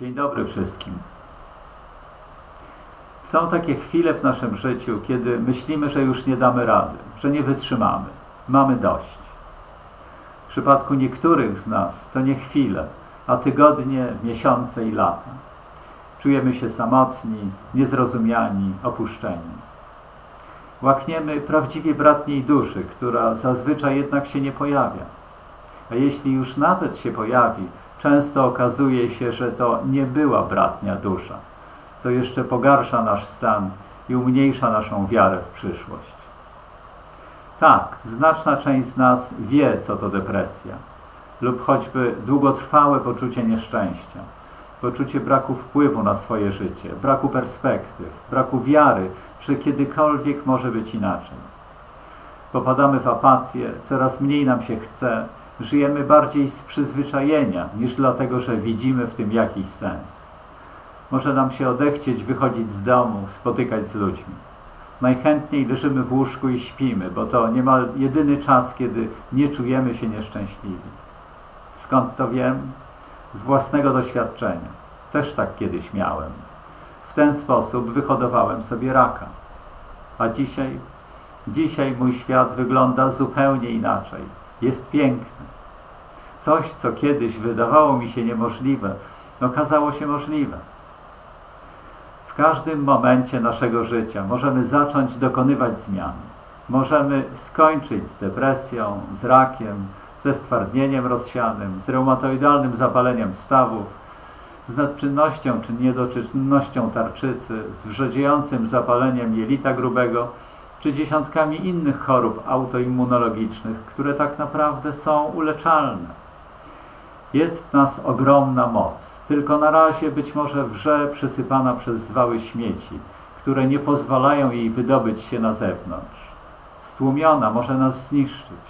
Dzień dobry wszystkim. Są takie chwile w naszym życiu, kiedy myślimy, że już nie damy rady, że nie wytrzymamy, mamy dość. W przypadku niektórych z nas to nie chwile, a tygodnie, miesiące i lata. Czujemy się samotni, niezrozumiani, opuszczeni. Łakniemy prawdziwie bratniej duszy, która zazwyczaj jednak się nie pojawia. A jeśli już nawet się pojawi, często okazuje się, że to nie była bratnia dusza, co jeszcze pogarsza nasz stan i umniejsza naszą wiarę w przyszłość. Tak, znaczna część z nas wie, co to depresja lub choćby długotrwałe poczucie nieszczęścia, poczucie braku wpływu na swoje życie, braku perspektyw, braku wiary, że kiedykolwiek może być inaczej. Popadamy w apatię, coraz mniej nam się chce, żyjemy bardziej z przyzwyczajenia niż dlatego, że widzimy w tym jakiś sens. Może nam się odechcieć wychodzić z domu, spotykać z ludźmi. Najchętniej leżymy w łóżku i śpimy, bo to niemal jedyny czas, kiedy nie czujemy się nieszczęśliwi. Skąd to wiem? Z własnego doświadczenia. Też tak kiedyś miałem. W ten sposób wyhodowałem sobie raka. A dzisiaj? Dzisiaj mój świat wygląda zupełnie inaczej. Jest piękny. Coś, co kiedyś wydawało mi się niemożliwe, okazało się możliwe. W każdym momencie naszego życia możemy zacząć dokonywać zmian. Możemy skończyć z depresją, z rakiem, ze stwardnieniem rozsianym, z reumatoidalnym zapaleniem stawów, z nadczynnością czy niedoczynnością tarczycy, z wrzodziejącym zapaleniem jelita grubego, czy dziesiątkami innych chorób autoimmunologicznych, które tak naprawdę są uleczalne. Jest w nas ogromna moc, tylko na razie być może wrze przysypana przez zwały śmieci, które nie pozwalają jej wydobyć się na zewnątrz. Stłumiona może nas zniszczyć,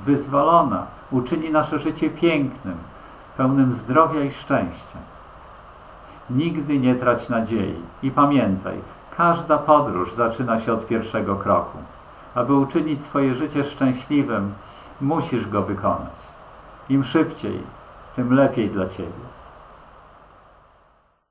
wyzwolona uczyni nasze życie pięknym, pełnym zdrowia i szczęścia. Nigdy nie trać nadziei i pamiętaj, każda podróż zaczyna się od pierwszego kroku. Aby uczynić swoje życie szczęśliwym, musisz go wykonać. Im szybciej, tym lepiej dla Ciebie.